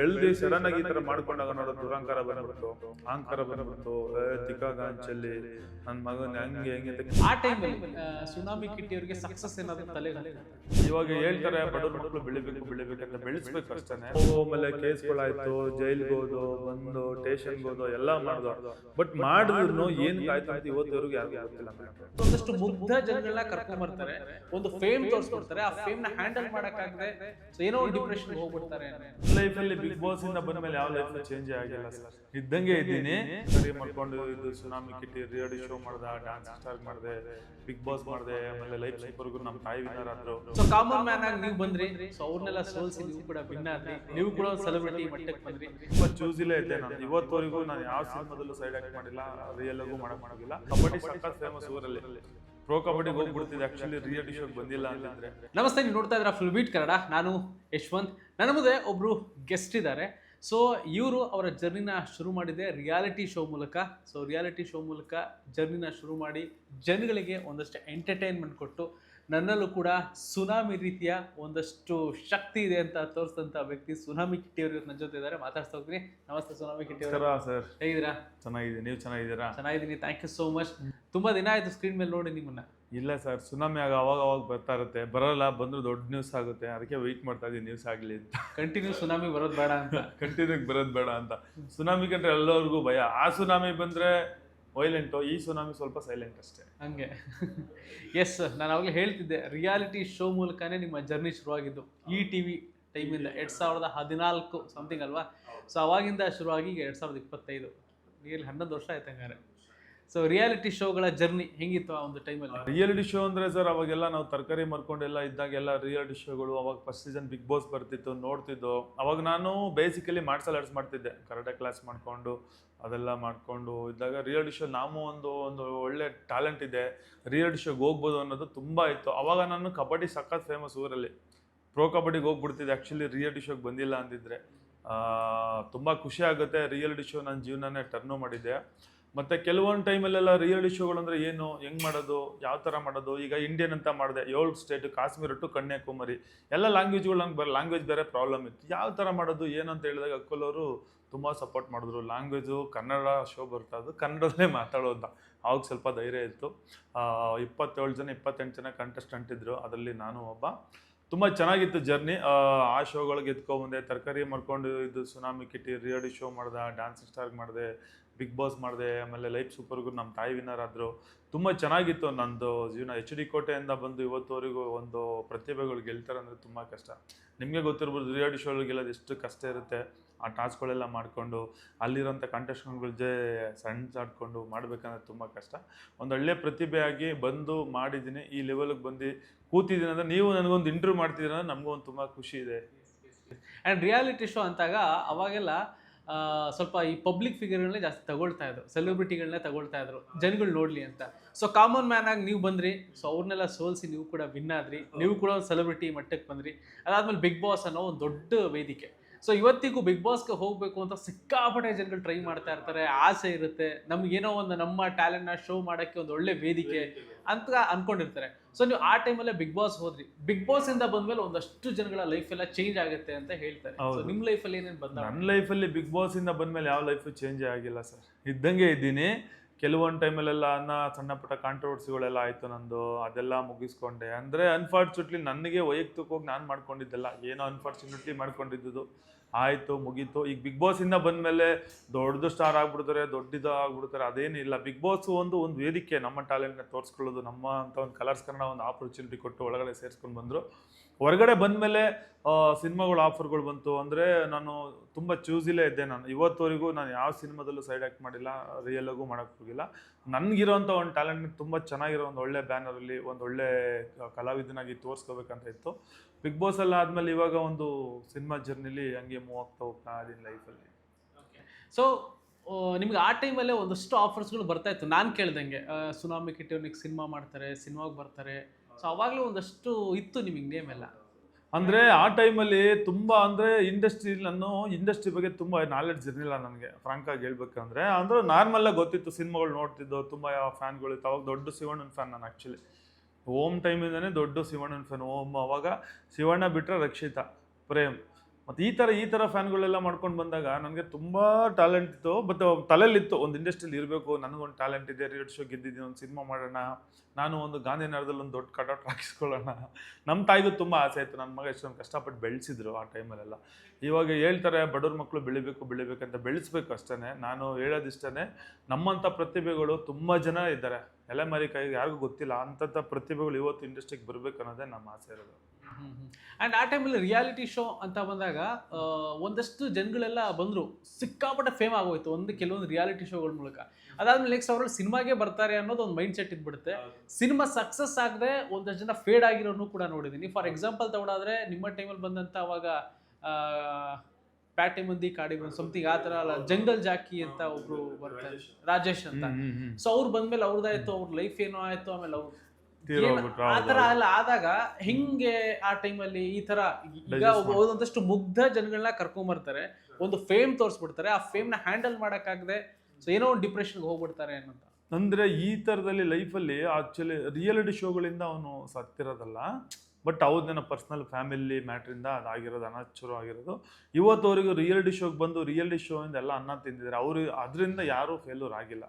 ಬೆಳೆದು ಸಡನ್ ಆಗಿ ಈ ತರ ಮಾಡ್ಕೊಂಡಾಗ ನೋಡೋ ದುರಂಕಾರ ಬಂದ್ಬಿಟ್ಟು ಅಹಂಕಾರ ಬಂದ್ಬಿಟ್ಟು ಏ, ತಿಕ್ಕಾಗಾಂಚಲ್ಲಿ ನನ್ನ ಮಗನ್ ಹಂಗೆ ಹೆಂಗೆ ಅಂತ ಆ ಟೈಮ್ ಸುನಾಮಿ ಕಿಟ್ಟಿ ಅವರಿಗೆ ಸಕ್ಸಸ್ ಏನಾದ್ರು ತಲೆ ಇವಾಗ ಹೇಳ್ತಾರೆ ಬಡವ್ರ ಮಕ್ಕಳು ಬೆಳಿಬೇಕು ಬೆಳಿಬೇಕಂತ ಬೆಳೆಸ್ಬೇಕು ಅಷ್ಟೇ. ಆಮೇಲೆ ಕೇಸ್ಗಳಾಯ್ತು ಜೈಲ್ಗೆ ಹೋದು ಬಂದು ಸ್ಟೇಷನ್ಗೆ ಹೋದು ಎಲ್ಲ ಮಾಡ್ದು ಬಟ್ ಮಾಡಿದ್ರು ಏನ್ ಆಯ್ತು ಅಂತ ಇವತ್ತಿವ್ರಿಗೆ ಯಾರಿಗೂ ಗೊತ್ತಿಲ್ಲ. ಒಂದಷ್ಟು ಮುಗ್ಧ ಜನಗಳನ್ನ ಕರ್ಕೊಂಡ್ ಬರ್ತಾರೆ ಒಂದು ಫೇಮ್ ತೋರಿಸ್ಕೊಡ್ತಾರೆ ಆ ಫೇಮ್ನ ಹ್ಯಾಂಡಲ್ ಮಾಡಕ್ಕಾಗದೆ ಏನೋ ಡಿಪ್ರೆಷನ್ ಹೋಗ್ಬಿಡ್ತಾರೆ ಲೈಫ್ ಅಲ್ಲಿ ಬಿಗ್ ಬಾಸ್ ಇಂದ ಬಂದ ಮೇಲೆ ಯಾವ ಲೈಫ್ ಚೇಂಜ್ ಆಗಿಲ್ಲ? ಸರ್? ಇದ್ದಂಗೆ ಇದ್ದೀನಿ. ಸರಿ ಮಾಡ್ಕೊಂಡು ಇದು ಸುನಾಮಿ ಕಿಟ್ಟಿ ರಿಯಾಡಿ ಶೋ ಮಾಡ್ದ ಡಾನ್ಸ್ ಸ್ಟಾರ್ ಮಾಡಿದೆ ಬಿಗ್ ಬಾಸ್ ಮಾಡಿದೆ ಆಮೇಲೆ ಲೈಫ್ ಸೂಪರ್ಗೂ ನಮ್ಮ ತಾಯಿ ವಿನ್ನರ್ ಆದ್ರು. ಸೊ ಕಾಮನ್ ಮ್ಯಾನ್ ಆಗಿ ನೀವು ಬಂದ್ರಿ? ಸೊ ಅವ್ರನ್ನೆಲ್ಲ ಸೋಲ್ಸಿ ನೀವು ಕೂಡ ಭಿನ್ನ ಆದ್ರಿ. ನೀವು ಕೂಡ ಸೆಲೆಬ್ರಿಟಿ ಮಟ್ಟಕ್ಕೆ ಬಂದ್ರಿ. ತುಂಬಾ ಚೂಸಿಲೇ ಇದ್ದೆ ನಾನು. ಇವತ್ತವರೆಗೂ ನಾನು ಯಾವ ಸಿನಿಮಾದಲ್ಲೂ ಸೈಡ್ ಆಕ್ಟ್ ಮಾಡಿಲ್ಲ ರಿಯಲ್ ಆಗೂ ಮಾಡಕ್ ಮಾಡೋದಿಲ್ಲ ಕಬಡ್ಡಿ ಸಕ್ಕತ್ ಫೇಮಸ್ ಊರಲ್ಲಿ. ಪ್ರೋ ಕಬಡ್ಡಿಗೆ ಹೋಗ್ಬಿಡ್ತಿದೆ. ಆಕ್ಚುಲಿ ರಿಯಾಲಿಟಿ ಶೋಗೆ ಬಂದಿಲ್ಲ ಅಂತಂದ್ರೆ. ನಮಸ್ತೆ, ನೀವು ನೋಡ್ತಾ ಇದ್ದೀರಾ ಫುಲ್ ಬೀಟ್ ಕನ್ನಡ ನಾನು ಯಶವಂತ್. ನನ್ನ ಮುಂದೆ ಒಬ್ರು ಗೆಸ್ಟ್ ಇದ್ದಾರೆ. ಸೊ ಇವರು ಅವರ ಜರ್ನಿನ ಶುರು ಮಾಡಿದೆ ರಿಯಾಲಿಟಿ ಶೋ ಮೂಲಕ. ಸೊ ರಿಯಾಲಿಟಿ ಶೋ ಮೂಲಕ ಜರ್ನಿನ ಶುರು ಮಾಡಿ ಜನಗಳಿಗೆ ಒಂದಷ್ಟು ಎಂಟರ್ಟೈನ್ಮೆಂಟ್ ಕೊಟ್ಟು ನನ್ನಲ್ಲೂ ಕೂಡ ಸುನಾಮಿ ರೀತಿಯ ಒಂದಷ್ಟು ಶಕ್ತಿ ಇದೆ ಅಂತ ತೋರಿಸಿದಂಥ ವ್ಯಕ್ತಿ ಸುನಾಮಿ ಕಿಟ್ಟಿ ಅವರು ನನ್ನ ಜೊತೆ ಇದ್ದಾರೆ. ಮಾತಾಡ್ತಾ ಹೋಗ್ತೀನಿ. ನಮಸ್ತೆ ಸುನಾಮಿ ಕಿಟ್ಟಿ ಅವರು ಸರ್. ಹೇಗಿದ್ದೀರಾ? ಚೆನ್ನಾಗಿದೆ ನೀವು ಚೆನ್ನಾಗಿದ್ದೀರಾ? ಚೆನ್ನಾಗಿದ್ದೀನಿ. ಥ್ಯಾಂಕ್ ಯು ಸೋ ಮಚ್ ತುಂಬಾ ದಿನ ಆಯ್ತು ಸ್ಕ್ರೀನ್ ಮೇಲೆ ನೋಡಿ ನಿಮ್ಮನ್ನ. ಇಲ್ಲ ಸರ್ ಸುನಾಮಿ ಆಗ ಅವಾಗ ಅವಾಗ ಬರ್ತಾ ಇರುತ್ತೆ. ಬರಲ್ಲ ಬಂದ್ರೆ ದೊಡ್ಡ ನ್ಯೂಸ್ ಆಗುತ್ತೆ. ಅದಕ್ಕೆ ವೆಯ್ಟ್ ಮಾಡ್ತಾ ಇದ್ದೀನಿ ನ್ಯೂಸ್ ಆಗಲಿ ಅಂತ. ಕಂಟಿನ್ಯೂ ಸುನಾಮಿ ಬರೋದು ಬೇಡ ಅಂತ. ಕಂಟಿನ್ಯೂ ಬರೋದು ಬೇಡ ಅಂತ. ಸುನಾಮಿ ಕಂಡ್ರೆ ಎಲ್ಲರಿಗೂ ಭಯ. ಆ ಸುನಾಮಿ ಬಂದ್ರೆ ವೈಲೆಂಟು ಈ ಸುನಾಮಿ ಸ್ವಲ್ಪ ಸೈಲೆಂಟ್ ಅಷ್ಟೇ. ಹಂಗೆ. ಎಸ್ ನಾನು ಅವಾಗಲೇ ಹೇಳ್ತಿದ್ದೆ ರಿಯಾಲಿಟಿ ಶೋ ಮೂಲಕನೇ ನಿಮ್ಮ ಜರ್ನಿ ಶುರುವಾಗಿದ್ದು. ಈ ಟಿ ವಿ ಟೈಮಿಂದ ಎರಡು ಸಾವಿರದ ಹದಿನಾಲ್ಕು ಸಮಥಿಂಗ್ ಅಲ್ವಾ? ಸೊ ಅವಾಗಿಂದ ಶುರುವಾಗಿ ಈಗ ಎರಡು ಸಾವಿರದ ಇಪ್ಪತ್ತೈದು. ನಿಯರ್ಲಿ ಹನ್ನೊಂದು ವರ್ಷ ಆಯ್ತು ಹಂಗಾರೆ ಸೊ ರಿಯಾಲಿಟಿ ಶೋಗಳ ಜರ್ನಿ ಹೆಂಗಿತ್ತು ಆ ಒಂದು ಟೈಮಲ್ಲಿ ರಿಯಾಲಿಟಿ ಶೋ ಅಂದ್ರೆ ಸರ್ ಅವಾಗೆಲ್ಲ ನಾವು ತರಕಾರಿ ಮಾರ್ಕೊಂಡೆಲ್ಲ ಇದ್ದಾಗೆಲ್ಲ ರಿಯಾಲಿಟಿ ಶೋಗಳು ಅವಾಗ ಫಸ್ಟ್ ಸೀಸನ್ ಬಿಗ್ ಬಾಸ್ ಬರ್ತಿತ್ತು, ನೋಡ್ತಿದ್ದು. ಅವಾಗ ನಾನು ಬೇಸಿಕಲಿ ಮಾರ್ಷಲ್ ಆರ್ಟ್ಸ್ ಮಾಡ್ತಿದ್ದೆ. ಕರಾಟೆ ಕ್ಲಾಸ್ ಮಾಡಿಕೊಂಡು, ಅದೆಲ್ಲ ಮಾಡಿಕೊಂಡು ಇದ್ದಾಗ ರಿಯಾಲಿಟಿ ಶೋ ನಾವು ಒಂದು ಒಂದು ಒಳ್ಳೆ ಟ್ಯಾಲೆಂಟ್ ಇದೆ. ರಿಯಾಲಿಟಿ ಶೋಗೆ ಹೋಗ್ಬೋದು ಅನ್ನೋದು ತುಂಬ ಇತ್ತು. ಅವಾಗ ನಾನು ಕಬಡ್ಡಿ ಸಖತ್ ಫೇಮಸ್ ಊರಲ್ಲಿ. ಪ್ರೋ ಕಬಡ್ಡಿಗೆ ಹೋಗ್ಬಿಡ್ತಿದ್ದೆ. ಆ್ಯಕ್ಚುಲಿ ರಿಯಾಲಿಟಿ ಶೋಗೆ ಬಂದಿಲ್ಲ ಅಂದಿದ್ರೆ. ತುಂಬ ಖುಷಿ ಆಗುತ್ತೆ. ರಿಯಾಲಿಟಿ ಶೋ ನನ್ನ ಜೀವನನೇ ಟರ್ನು ಮಾಡಿದ್ದೆ ಮತ್ತೆ ಕೆಲವೊಂದು ಟೈಮಲ್ಲೆಲ್ಲ ರಿಯಾಲಿಟಿ ಅಂದ್ರೆ ಏನು, ಹೆಂಗ್ ಮಾಡೋದು, ಯಾವ ಥರ ಮಾಡೋದು, ಈಗ ಇಂಡಿಯನ್ ಅಂತ ಮಾಡಿದೆ, ಏಳು ಸ್ಟೇಟ್ ಕಾಶ್ಮೀರ ಟು ಕನ್ಯಾಕುಮಾರಿ, ಎಲ್ಲ ಲ್ಯಾಂಗ್ವೇಜ್ಗಳು ನಂಗೆ ಬರ ಲ್ಯಾಂಗ್ವೇಜ್ ಬೇರೆ ಪ್ರಾಬ್ಲಮ್ ಇತ್ತು. ಯಾವ ಥರ ಮಾಡೋದು, ಏನು ಅಂತ ಹೇಳಿದಾಗ ಅಕ್ಕಲವರು ತುಂಬ ಸಪೋರ್ಟ್ ಮಾಡಿದ್ರು. ಲ್ಯಾಂಗ್ವೇಜು ಕನ್ನಡ ಶೋ ಬರ್ತಾ ಅದು ಕನ್ನಡದಲ್ಲೇ ಮಾತಾಡೋದ ಅವಾಗ ಸ್ವಲ್ಪ ಧೈರ್ಯ ಇತ್ತು. ಇಪ್ಪತ್ತೇಳು ಜನ, ಇಪ್ಪತ್ತೆಂಟು ಜನ ಕಂಟೆಸ್ಟೆಂಟ್ ಇದ್ದರು ಅದರಲ್ಲಿ ನಾನು ಒಬ್ಬ. ತುಂಬ ಚೆನ್ನಾಗಿತ್ತು ಜರ್ನಿ ಆ ಶೋಗಳಿಗೆ ಎತ್ಕೊಂಬಂದೆ ತರಕಾರಿ ಮಾಡ್ಕೊಂಡು ಇದು ಸುನಾಮಿ ಕಿಟ್ಟಿ ರಿಯಾಲಿಟಿ ಶೋ ಮಾಡ್ದೆ ಡ್ಯಾನ್ಸ್ ಸ್ಟಾರ್ಗೆ ಮಾಡಿದೆ. ಬಿಗ್ ಬಾಸ್ ಮಾಡಿದೆ, ಆಮೇಲೆ ಲೈಫ್ ಸೂಪರ್ಗೂ ನಮ್ಮ ತಾಯಿ ವಿನ್ನರ್ ಆದರು. ತುಂಬ ಚೆನ್ನಾಗಿತ್ತು ನಂದು ಜೀವನ. ಎಚ್ ಡಿ ಕೋಟೆಯಿಂದ ಬಂದು ಇವತ್ತುವರೆಗೂ ಒಂದು ಪ್ರತಿಭೆಗಳು ಗೆಲ್ತಾರೆ ಅಂದರೆ ತುಂಬ ಕಷ್ಟ. ನಿಮಗೆ ಗೊತ್ತಿರ್ಬೋದು, ರಿಯಾಲಿಟಿ ಶೋಗಳು ಗೆಲ್ಲೋದು ಎಷ್ಟು ಕಷ್ಟ ಇರುತ್ತೆ. ಆ ಟಾಸ್ಕ್ಗಳೆಲ್ಲ ಮಾಡಿಕೊಂಡು ಅಲ್ಲಿರೋಂಥ ಕಂಟೆಸ್ಟೆಂಟ್ಗಳ ಸಣ್ಣ ಸಣ್ಸಾಡ್ಕೊಂಡು ಮಾಡಬೇಕಂದ್ರೆ ತುಂಬ ಕಷ್ಟ. ಒಂದು ಒಳ್ಳೆ ಪ್ರತಿಭೆಯಾಗಿ ಬಂದು ಮಾಡಿದ್ದೀನಿ. ಈ ಲೆವೆಲ್ಗೆ ಬಂದು ಕೂತಿದ್ದೀನಿ ಅಂದರೆ ನೀವು ನನಗೊಂದು ಇಂಟರ್ವ್ಯೂ ಮಾಡ್ತಿದ್ದೀರ ನಮಗೂ ಒಂದು ತುಂಬ ಖುಷಿ ಇದೆ. ಆ್ಯಂಡ್ ರಿಯಾಲಿಟಿ ಶೋ ಅಂತಾಗ ಅವಾಗೆಲ್ಲ ಸ್ವಲ್ಪ ಈ ಪಬ್ಲಿಕ್ ಫಿಗರ್ಗಳನ್ನೇ ಜಾಸ್ತಿ ತಗೊಳ್ತಾ ಇದ್ರು. ಸೆಲೆಬ್ರಿಟಿಗಳನ್ನೇ ತಗೊಳ್ತಾ ಇದ್ರು. ಜನಗಳು ನೋಡ್ಲಿ ಅಂತ. ಸೊ ಕಾಮನ್ ಮ್ಯಾನ್ ಆಗಿ ನೀವು ಬಂದ್ರಿ. ಸೊ ಅವ್ರನ್ನೆಲ್ಲ ಸೋಲ್ಸಿ ನೀವು ಕೂಡ ವಿನ್ ಆದ್ರಿ. ನೀವು ಕೂಡ ಒಂದು ಸೆಲೆಬ್ರಿಟಿ ಮಟ್ಟಕ್ಕೆ ಬಂದ್ರಿ. ಅದಾದ್ಮೇಲೆ ಬಿಗ್ ಬಾಸ್ ಅನ್ನೋ ಒಂದು ದೊಡ್ಡ ವೇದಿಕೆ. ಸೊ ಇವತ್ತಿಗೂ ಬಿಗ್ ಬಾಸ್ಗೆ ಹೋಗಬೇಕು ಅಂತ ಸಿಕ್ಕಾಪಟ್ಟೆ ಜನಗಳು ಟ್ರೈ ಮಾಡ್ತಾ ಇರ್ತಾರೆ. ಆಸೆ ಇರುತ್ತೆ. ನಮಗೇನೋ ಒಂದು ನಮ್ಮ ಟ್ಯಾಲೆಂಟ್ನ ಶೋ ಮಾಡೋಕ್ಕೆ ಒಂದು ಒಳ್ಳೆ ವೇದಿಕೆ ಅಂತ ಅಂದ್ಕೊಂಡಿರ್ತಾರೆ ಸೊ ನೀವು ಆ ಟೈಮಲ್ಲೇ ಬಿಗ್ ಬಾಸ್ ಹೋದ್ರಿ. ಬಿಗ್ ಬಾಸ್ ಇಂದ ಬಂದ್ಮೇಲೆ ಒಂದಷ್ಟು ಜನಗಳ ಲೈಫ್ ಎಲ್ಲ ಚೇಂಜ್ ಆಗುತ್ತೆ ಅಂತ ಹೇಳ್ತಾರೆ. ನಿಮ್ಮ ಲೈಫಲ್ಲಿ ಏನೇನು ಬಂದ ನನ್ನ ಲೈಫಲ್ಲಿ ಬಿಗ್ ಬಾಸಿಂದ ಬಂದ್ಮೇಲೆ ಯಾವ ಲೈಫು ಚೇಂಜ್ ಆಗಿಲ್ಲ ಸರ್. ಇದ್ದಂಗೆ ಇದ್ದೀನಿ. ಕೆಲವೊಂದು ಟೈಮಲ್ಲೆಲ್ಲ ಅನ್ನ, ಸಣ್ಣ ಪುಟ್ಟ ಕಾಂಟ್ರವರ್ಸಿಗಳೆಲ್ಲ ಆಯಿತು ನಂದು, ಅದೆಲ್ಲ ಮುಗಿಸ್ಕೊಂಡೆ. ಅಂದರೆ ಅನ್ಫಾರ್ಚುನೇಟ್ಲಿ ನನಗೆ ವೈಯಕ್ತಿಕವಾಗಿ ನಾನು ಮಾಡ್ಕೊಂಡಿದ್ದೆಲ್ಲ, ಏನೋ ಅನ್ಫಾರ್ಚುನೇಟ್ಲಿ ಮಾಡ್ಕೊಂಡಿದ್ದು ಆಯಿತು, ಮುಗೀತು. ಈಗ ಬಿಗ್ ಬಾಸಿಂದ ಬಂದಮೇಲೆ ದೊಡ್ಡದು ಸ್ಟಾರ್ ಆಗ್ಬಿಡ್ತಾರೆ, ದೊಡ್ಡದು ಆಗ್ಬಿಡ್ತಾರೆ ಅದೇನಿಲ್ಲ ಬಿಗ್ ಬಾಸ್ ಒಂದು ಒಂದು ವೇದಿಕೆ ನಮ್ಮ ಟ್ಯಾಲೆಂಟ್ನ ತೋರಿಸ್ಕೊಳ್ಳೋದು, ನಮ್ಮ ಅಂತ ಒಂದು ಕಲರ್ಸ್ ಕನ್ನಡ ಒಂದು ಆಪರ್ಚುನಿಟಿ ಕೊಟ್ಟು ಒಳಗಡೆ ಸೇರಿಸ್ಕೊಂಡು ಬಂದರು. ಹೊರಗಡೆ ಬಂದಮೇಲೆ ಸಿನಿಮಾಗಳು, ಆಫರ್ಗಳು ಬಂತು ಅಂದರೆ ನಾನು ತುಂಬ ಚೂಸಿಲೇ ಇದ್ದೆ ನಾನು. ಇವತ್ತುವರೆಗೂ ನಾನು ಯಾವ ಸಿನಿಮಾದಲ್ಲೂ ಸೈಡ್ ಆ್ಯಕ್ಟ್ ಮಾಡಿಲ್ಲ ರಿಯಲಾಗೂ ಮಾಡೋಕ್ಕೆ ಹೋಗಿಲ್ಲ. ನನಗಿರೋಂಥ ಒಂದು ಟ್ಯಾಲೆಂಟ್ ತುಂಬ ಚೆನ್ನಾಗಿರೋ ಒಂದು ಒಳ್ಳೆ ಬ್ಯಾನರಲ್ಲಿ ಒಂದು ಒಳ್ಳೆ ಕಲಾವಿದನಾಗಿ ತೋರಿಸ್ಕೋಬೇಕಂತ ಇತ್ತು. ಬಿಗ್ ಬಾಸ್ ಎಲ್ಲ ಆದಮೇಲೆ ಇವಾಗ ಒಂದು ಸಿನಿಮಾ ಜರ್ನಿಲಿ ಹಂಗೆ ಮೂವ್ ಆಗ್ತಾ ಹೋಗ್ತಾ ಇದೀನಿ ಲೈಫಲ್ಲಿ ಸೊ ನಿಮ್ಗೆ ಆ ಟೈಮಲ್ಲೇ ಒಂದಷ್ಟು ಆಫರ್ಸ್ಗಳು ಬರ್ತಾ ಇತ್ತು. ನಾನು ಕೇಳ್ದಂಗೆ ಸುನಾಮಿ ಕಿಟ್ಟಿ ಸಿನಿಮಾ ಮಾಡ್ತಾರೆ, ಸಿನಿಮಾಗೆ ಬರ್ತಾರೆ. ಸೊ ಅವಾಗಲೂ ಒಂದಷ್ಟು ಇತ್ತು ನಿಮಗೆ ನೇಮ್ ಎಲ್ಲ. ಅಂದರೆ ಆ ಟೈಮಲ್ಲಿ ತುಂಬ ಅಂದರೆ ಇಂಡಸ್ಟ್ರಿ ನಾನು ಇಂಡಸ್ಟ್ರಿ ಬಗ್ಗೆ ತುಂಬ ನಾಲೆಡ್ಜ್ ಇರಲಿಲ್ಲ ನನಗೆ ಫ್ರಾಂಕಾಗಿ ಹೇಳ್ಬೇಕಂದ್ರೆ. ಅಂದರೆ ನಾರ್ಮಲ್ಲಾಗಿ ಗೊತ್ತಿತ್ತು, ಸಿನಿಮಾಗಳು ನೋಡ್ತಿದ್ದು ತುಂಬ ಫ್ಯಾನ್ಗಳು ಇತ್ತು. ಅವಾಗ ದೊಡ್ಡ ಶಿವಣ್ಣನ ಫ್ಯಾನ್ ನಾನು ಆ್ಯಕ್ಚುಲಿ ಓಮ್ ಟೈಮಿಂದನೇ ದೊಡ್ಡ ಶಿವಣ್ಣನ ಫ್ಯಾನ್ ಓಮ್ ಅವಾಗ ಶಿವಣ್ಣ ಬಿಟ್ಟರೆ ರಕ್ಷಿತಾ, ಪ್ರೇಮ್. ಮತ್ತು ಈ ಥರ ಈ ಥರ ಫ್ಯಾನ್ಗಳೆಲ್ಲ ಮಾಡ್ಕೊಂಡು ಬಂದಾಗ ನನಗೆ ತುಂಬ ಟ್ಯಾಲೆಂಟ್ ಇತ್ತು. ಬಟ್ ತಲೆಯಲ್ಲಿತ್ತು ಒಂದು ಇಂಡಸ್ಟ್ರಿಲಿ ಇರಬೇಕು, ನನಗೊಂದು ಟ್ಯಾಲೆಂಟ್ ಇದೆ ರೇಡ್ ಶೋ ಗೆದ್ದಿದ್ದೀನಿ, ಒಂದು ಸಿನಿಮಾ ಮಾಡೋಣ ನಾನು ಒಂದು ಗಾಂಧಿನಗರದಲ್ಲಿ ಒಂದು ದೊಡ್ಡ ಕಟೌಟ್ ಹಾಕಿಸ್ಕೊಳ್ಳೋಣ. ನಮ್ಮ ತಾಯಿಗೂ ತುಂಬ ಆಸೆ ಇತ್ತು ನನ್ನ ಮಗ ಎಷ್ಟೊಂದು ಕಷ್ಟಪಟ್ಟು ಬೆಳೆಸಿದ್ರು ಆ ಟೈಮಲ್ಲೆಲ್ಲ. ಇವಾಗ ಹೇಳ್ತಾರೆ ಬಡವ್ರ ಮಕ್ಕಳು ಬೆಳಿಬೇಕು ಅಂತ ಬೆಳೆಸ್ಬೇಕು ಅಷ್ಟೇ ನಾನು ಹೇಳೋದಿಷ್ಟೇ ನಮ್ಮಂಥ ಪ್ರತಿಭೆಗಳು ತುಂಬ ಜನ ಇದ್ದಾರೆ. ಎಲೆಮರಿ ಕೈಗೆ ಯಾರಿಗೂ ಗೊತ್ತಿಲ್ಲ. ಅಂಥಂಥ ಪ್ರತಿಭೆಗಳು ಇವತ್ತು ಇಂಡಸ್ಟ್ರಿಗೆ ಬರಬೇಕು ಅನ್ನೋದೇ ನಮ್ಮ ಆಸೆ ಇರೋದು. ಆ್ಯಂಡ್ ಆ ಟೈಮಲ್ಲಿ ರಿಯಾಲಿಟಿ ಶೋ ಅಂತ ಬಂದಾಗ ಒಂದಷ್ಟು ಜನಗಳೆಲ್ಲ ಬಂದರು. ಸಿಕ್ಕಾಪಟ್ಟೆ ಫೇಮ್ ಆಗೋಯ್ತು. ಒಂದು ಕೆಲವೊಂದು ರಿಯಾಲಿಟಿ ಶೋಗಳ ಮೂಲಕ. ಅದಾದ್ಮೇಲೆ ನೆಕ್ಸ್ಟ್ ಅವರಲ್ಲಿ ಸಿನಿಮಾಗೆ ಬರ್ತಾರೆ ಅನ್ನೋದು ಒಂದು ಮೈಂಡ್ ಸೆಟ್ ಇದ್ಬಿಡುತ್ತೆ ಸಿನಿಮಾ ಸಕ್ಸಸ್ ಆಗದೆ ಒಂದಷ್ಟು ಜನ ಫೇಡ್ ಆಗಿರೋನು ಕೂಡ ನೋಡಿದ್ದೀನಿ ಫಾರ್ ಎಕ್ಸಾಂಪಲ್ ತಗೊಂಡಾದ್ರೆ ನಿಮ್ಮ ಟೈಮಲ್ಲಿ ಬಂದಂತ ಅವಾಗ ಆ, ಪ್ಯಾಟೆ ಮಂದಿ ಕಾಡಿಗೆ ಸಮಥಿಂಗ್ ಆ ಥರ ಅಲ್ಲ ಜಂಗಲ್ ಜಾಕಿ ಅಂತ ಒಬ್ರು ಬರ್ತಾರೆ ರಾಜೇಶ್ ಅಂತ. ಸೊ ಅವ್ರು ಬಂದ್ಮೇಲೆ ಅವ್ರದ್ದಾಯ್ತು ಅವ್ರ ಲೈಫ್ ಏನೋ ಆಯ್ತು ಆಮೇಲೆ ಅವ್ರು ಆತರ ಆ. ಎಲ್ಲ ಆದಾಗ ಹಿಂಗೆ ಆ ಟೈಮಲ್ಲಿ ಈ ತರ ಈಗ ಒಂದಷ್ಟು ಮುಗ್ಧ ಜನಗಳನ್ನ ಕರ್ಕೊಂಬರ್ತಾರೆ ಒಂದು ಫೇಮ್ ತೋರಿಸ್ಬಿಡ್ತಾರೆ ಆ ಫೇಮ್ನ ಹ್ಯಾಂಡಲ್ ಮಾಡಕ್ಕಾಗದೆ ಸೊ ಏನೋ ಒಂದು ಡಿಪ್ರೆಷನ್ಗೆ ಹೋಗ್ಬಿಡ್ತಾರೆ ಅನ್ನೋಂತ ಅಂದರೆ ಈ ಥರದಲ್ಲಿ ಲೈಫಲ್ಲಿ ಆ್ಯಕ್ಚುಲಿ ರಿಯಾಲಿಟಿ ಶೋಗಳಿಂದ ಅವನು ಸತ್ತಿರೋದಲ್ಲ. ಬಟ್ ಅವ್ರದ್ದೇನೋ ಪರ್ಸ್ನಲ್ ಫ್ಯಾಮಿಲಿ ಮ್ಯಾಟ್ರಿಂದ ಅದಾಗಿರೋದು ಅನಾಚುರ ಆಗಿರೋದು. ಇವತ್ತವರೆಗೂ ರಿಯಾಲಿಟಿ ಶೋಗೆ ಬಂದು ರಿಯಾಲಿಟಿ ಶೋಯಿಂದ ಎಲ್ಲ ಅನ್ನ ತಿಂದಿದ್ದಾರೆ. ಅವರು ಅದರಿಂದ ಯಾರೂ ಫೇಲ್ಯೂರ್ ಆಗಿಲ್ಲ.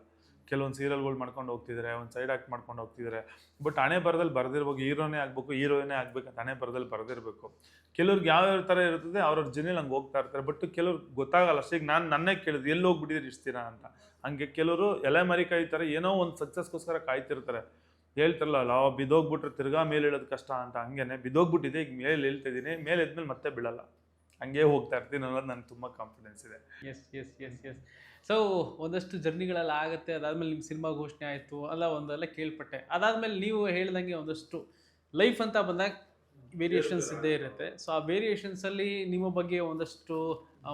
ಕೆಲವೊಂದು ಸೀರಿಯಲ್ಗಳು ಮಾಡ್ಕೊಂಡು ಹೋಗ್ತಿದ್ದಾರೆ ಒಂದು ಸೈಡ್ ಆ್ಯಕ್ಟ್ ಮಾಡ್ಕೊಂಡು ಹೋಗ್ತಿದ್ದಾರೆ ಬಟ್ ಹಣೆ ಬರದಲ್ಲಿ ಬರೆದಿರ್ಬೇಕು, ಹೀರೋನೇ ಆಗಬೇಕು, ಹೀರೋಯಿನೇ ಆಗ್ಬೇಕಂತ ಹಣೆ ಬರದಲ್ಲಿ ಬರೆದಿರಬೇಕು. ಕೆಲವ್ರಿಗೆ ಯಾವ್ಯಾವ ಥರ ಇರ್ತದೆ, ಅವ್ರವ್ರ ಜನಿಲ್ ಹಂಗೆ ಹೋಗ್ತಾ ಇರ್ತಾರೆ. ಬಟ್ ಕೆಲವ್ರಿಗೆ ಗೊತ್ತಾಗಲ್ಲ. ಅಷ್ಟೇ ಈಗ ನಾನು ನನ್ನೇ ಕೇಳಿದ್ರು ಎಲ್ಲಿ ಹೋಗ್ಬಿಟ್ಟಿದ್ರೆ ಇಷ್ಟಿರ ಅಂತ. ಹಂಗೆ ಕೆಲವರು ಎಲೆ ಮರಿ ಕಾಯ್ತಾರೆ, ಏನೋ ಒಂದು ಸಕ್ಸಸ್ಗೋಸ್ಕರ ಕಾಯ್ತಿರ್ತಾರೆ. ಹೇಳ್ತಿರಲ್ಲ ಅಲ್ಲ ಬಿದೋಗ್ಬಿಟ್ರೆ ತಿರ್ಗಾ ಮೇಲೆ ಇಳೋದು ಕಷ್ಟ ಅಂತ. ಹಂಗೇನೆ ಬಿದೋಗ್ಬಿಟ್ಟಿದೆ ಈಗ ಮೇಲೆ ಹೇಳ್ತಿದ್ದೀನಿ ಮೇಲೆ ಎದ್ಮೇಲೆ ಮತ್ತೆ ಬೀಳಲ್ಲ. ಹಂಗೆ ಹೋಗ್ತಾ ಇರ್ತೀನಿ ಅನ್ನೋದು ನನಗೆ ತುಂಬ ಕಾನ್ಫಿಡೆನ್ಸ್ ಇದೆ. Yes yes yes yes so ಒಂದಷ್ಟು ಜರ್ನಿಗಳೆಲ್ಲ ಆಗುತ್ತೆ, ಅದಾದಮೇಲೆ ನಿಮ್ಮ ಸಿನಿಮಾ ಘೋಷಣೆ ಆಯಿತು, ಅಲ್ಲ ಒಂದೆಲ್ಲ ಕೇಳ್ಪಟ್ಟೆ. ಅದಾದಮೇಲೆ ನೀವು ಹೇಳ್ದಂಗೆ ಒಂದಷ್ಟು ಲೈಫ್ ಅಂತ ಬಂದಾಗ ವೇರಿಯೇಷನ್ಸ್ ಇದ್ದೇ ಇರುತ್ತೆ. ಸೊ ಆ ವೇರಿಯೇಷನ್ಸಲ್ಲಿ ನಿಮ್ಮ ಬಗ್ಗೆ ಒಂದಷ್ಟು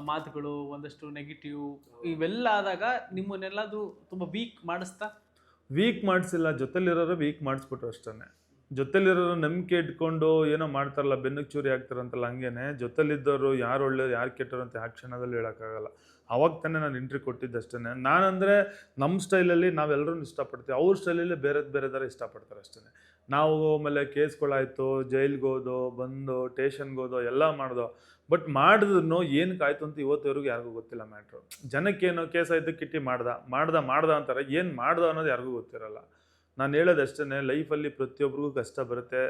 ಮಾತುಗಳು ಒಂದಷ್ಟು ನೆಗೆಟಿವ್ ಇವೆಲ್ಲ ಆದಾಗ ನಿಮ್ಮನ್ನೆಲ್ಲಾದ್ರೂ ತುಂಬ ವೀಕ್ ಮಾಡಿಸ್ತಾ? ವೀಕ್ ಮಾಡಿಸಿಲ್ಲ. ಜೊತೆಲಿರೋರು ವೀಕ್ ಮಾಡಿಸ್ಬಿಟ್ರು ಅಷ್ಟೇ ಜೊತೆಲಿರೋರು ನಂಬಿಕೆ ಇಟ್ಕೊಂಡು ಏನೋ ಮಾಡ್ತಾರಲ್ಲ ಬೆನ್ನಿಗೆ ಚೂರಿ ಆಗ್ತಾರಂತಲ್ಲ ಹಂಗೇನೆ. ಜೊತೆಲಿದ್ದವರು ಯಾರು ಒಳ್ಳೆಯದು ಯಾರು ಕೆಟ್ಟರು ಅಂತ ಆ ಕ್ಷಣದಲ್ಲಿ ಹೇಳೋಕ್ಕಾಗಲ್ಲ. ಅವಾಗ ತಾನೇ ನಾನು ಎಂಟ್ರಿ ಕೊಟ್ಟಿದ್ದಷ್ಟೇ ನಾನಂದರೆ ನಮ್ಮ ಸ್ಟೈಲಲ್ಲಿ ನಾವೆಲ್ಲರೂ ಇಷ್ಟಪಡ್ತೀವಿ. ಅವ್ರ ಸ್ಟೈಲಲ್ಲಿ ಬೇರೆದು ಬೇರೆ ಥರ ಇಷ್ಟಪಡ್ತಾರೆ ಅಷ್ಟೇ ನಾವು ಆಮೇಲೆ ಕೇಸ್ಗಳಾಯಿತು ಜೈಲ್ಗೆ ಹೋದೋ, ಬಂದು ಟೇಷನ್ಗೆ ಹೋದೋ, ಎಲ್ಲ ಮಾಡ್ದೋ. ಬಟ್ ಮಾಡಿದ್ರು ಏನಕ್ಕಾಯ್ತು ಅಂತ ಇವತ್ತವರೆಗೂ ಯಾರಿಗೂ ಗೊತ್ತಿಲ್ಲ ಮ್ಯಾಟ್ರು. ಜನಕ್ಕೇನು ಕೇಸ್ ಆಯ್ತು, ಕಿಟ್ಟಿ ಮಾಡ್ದ ಮಾಡ್ದ ಮಾಡ್ದ ಅಂತಾರೆ. ಏನು ಮಾಡ್ದ ಅನ್ನೋದು ಯಾರಿಗೂ ಗೊತ್ತಿರಲ್ಲ. ನಾನು ಹೇಳೋದಷ್ಟೇ ಲೈಫಲ್ಲಿ ಪ್ರತಿಯೊಬ್ಬರಿಗೂ ಕಷ್ಟ ಬರುತ್ತೆ.